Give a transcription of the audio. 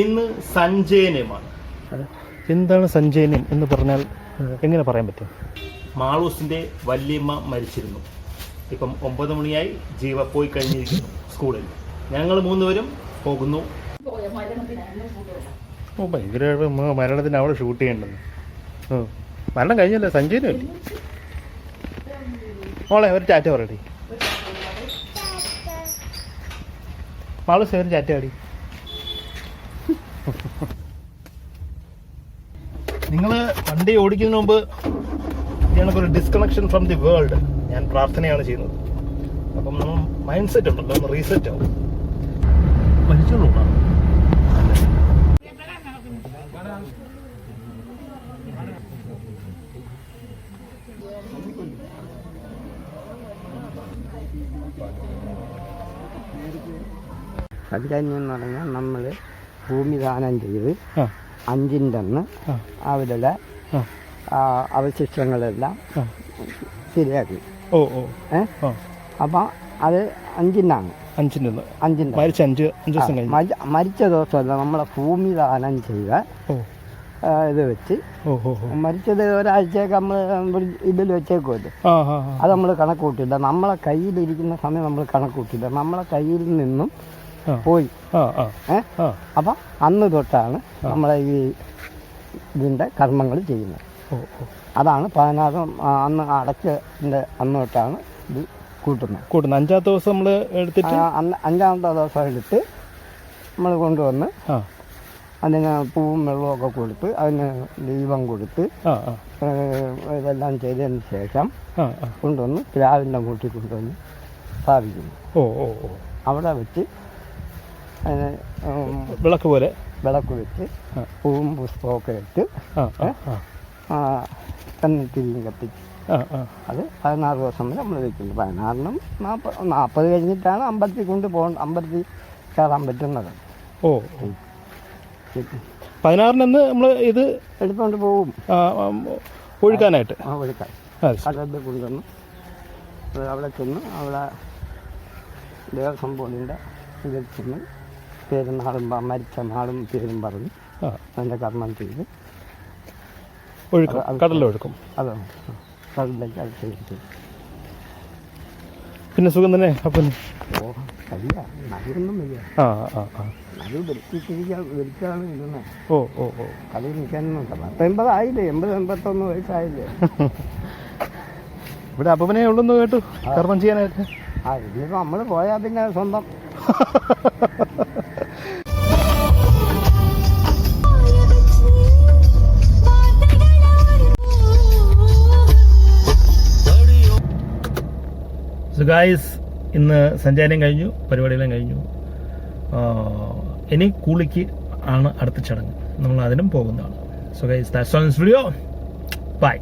ഇന്ന് സഞ്ജയനമാണ്. എന്താണ് സഞ്ജയനം എന്ന് പറഞ്ഞാൽ എങ്ങനെ പറയാൻ പറ്റും? മാളൂസിന്റെ വല്യമ്മ മരിച്ചിരുന്നു. ഇപ്പം ഒമ്പത് മണിയായി ജീവ പോയി കഴിഞ്ഞിരിക്കുന്നു സ്കൂളിൽ. ഞങ്ങൾ മൂന്നുപേരും പോകുന്നു. ഓ ഭയങ്കര മരണത്തിന് അവിടെ ഷൂട്ട് ചെയ്യേണ്ടത്. ഓ മരണം കഴിഞ്ഞല്ലേ? സഞ്ജയനും ഇല്ലേ മോളെ ഒരു ചാറ്റ പറയടി. മാളൂസ് ഒരു ചാറ്റ അടി നിങ്ങൾ വണ്ടി ഓടിക്കുന്നതിന് മുമ്പ് ഞങ്ങൾക്കൊരു ഡിസ്കണക്ഷൻ ഫ്രം ദി വേൾഡ് ഞാൻ പ്രാർത്ഥനയാണ് ചെയ്യുന്നത്. അപ്പം നമ്മൾ മൈൻഡ് സെറ്റ് ഉണ്ടല്ലോ ഒന്ന് റീസെറ്റ് ആവും. മരിച്ചോളൂ സഞ്ചാരി എന്ന് പറഞ്ഞാൽ നമ്മൾ ഭൂമി ദാനം ചെയ്ത് അഞ്ചിന്റെന്ന് അവരുടെ അവശിഷ്ടങ്ങളെല്ലാം ശരിയാക്കി. ഓ ഓ. ഏ? അപ്പൊ അത് അഞ്ചിനാണ് അഞ്ചിന്റെ. മരിച്ച അഞ്ച് അഞ്ച് ദിവസം മരിച്ച ദിവസമല്ല നമ്മളെ ഭൂമി ദാനം ചെയ്ത ഇത് വെച്ച് മരിച്ചത് ഒരാഴ്ചയൊക്കെ നമ്മൾ ഇതിൽ വെച്ചേക്കുമല്ലോ. അത് നമ്മൾ കണക്ക് കൂട്ടില്ല നമ്മളെ കയ്യിലിരിക്കുന്ന സമയം നമ്മൾ കണക്ക് കൂട്ടില്ല നമ്മളെ കയ്യിൽ നിന്നും. പോയി. അപ്പം അന്ന് തൊട്ടാണ് നമ്മളെ ഈ ഇതിന്റെ കർമ്മങ്ങൾ ചെയ്യുന്നത്. അതാണ് പതിനാറ് അന്ന് അടച്ചതിന്റെ അന്ന് തൊട്ടാണ് ഇത് കൂട്ടുന്നത്. കൂട്ടുന്നത്. അഞ്ചാമത്തെ ദിവസം നമ്മൾ എടുത്തിട്ട്? അന്ന് അഞ്ചാമത്തെ ദിവസം എടുത്ത് നമ്മൾ കൊണ്ടുവന്ന് അതിന് പൂവും വെള്ളവും ഒക്കെ കൊടുത്ത് അതിന് ദീപം കൊടുത്ത് ഇതെല്ലാം ചെയ്തതിന് ശേഷം കൊണ്ടുവന്ന് പ്ലാവിന്റെ കൂട്ടി കൊണ്ടുവന്ന് സ്ഥാപിക്കുന്നു. ഓ ഓ ഓ. അവിടെ വെച്ച് വിളക്ക് പോലെ? വിളക്ക് വെച്ച്. പൂവും പുഷ്പമൊക്കെ ഇട്ട് ആ, കത്തിച്ച്. അത് പതിനാറ് ദിവസം വരെ നമ്മൾ വെക്കുന്നു. പതിനാറിനും നാൽപ്പത് നാൽപ്പത് കഴിഞ്ഞിട്ടാണ് അമ്പലത്തിൽ കൊണ്ട് പോകണം അമ്പലത്തിൽ കയറാൻ പറ്റുന്നത്. ഓ. പതിനാറിനെന്ന് നമ്മൾ ഇത് എടുത്തുകൊണ്ട് പോകും ഒഴുക്കാനായിട്ട്. ആ ഒഴുക്കാൻ. കടലിൽ കൊണ്ടുവന്ന് അവിടെ ചെന്ന് അവിടെ ദേവസ്വം ബോർഡിന്റെ ഇതിൽ ചെന്ന് പേരും നാളും പ- മരിച്ച നാളും പേരും പറഞ്ഞ് അതിന്റെ കർമ്മം ചെയ്ത് ഒഴുക്കും. കടലൊഴുക്കും കടലിലൊഴുക്കും അത് കടലിലേക്ക് അത് പിന്നെ സുഖം തന്നെ അപ്പം ഓ അല്ല നദിയൊന്നും വയ്യ ആ ആ ആ. വൃത്തിയാണ് ഇരുന്നത് ഓ ഓ ഓ. കളി നിൽക്കാനൊന്നുമില്ല പത്ത് എൺപതായില്ലേ എൺപത് എൺപത്തൊന്ന് വയസ്സായില്ലേ? ഇവിടെ അപ്പനെ ഉള്ളെന്ന് കേട്ടു. കർമ്മം ചെയ്യാനായിട്ട്. ആ ഇനിയിപ്പോൾ നമ്മൾ പോയാൽ പിന്നെ സ്വന്തം. സോ ഗായ്സ് ഇന്ന് സഞ്ചാരം കഴിഞ്ഞു പരിപാടിയെല്ലാം കഴിഞ്ഞു. ഇനി കൂളിക്ക് ആണ് അടുത്ത ചടങ്ങ്. നമ്മൾ അതിനും പോകുന്നതാണ്. So guys that's on video bye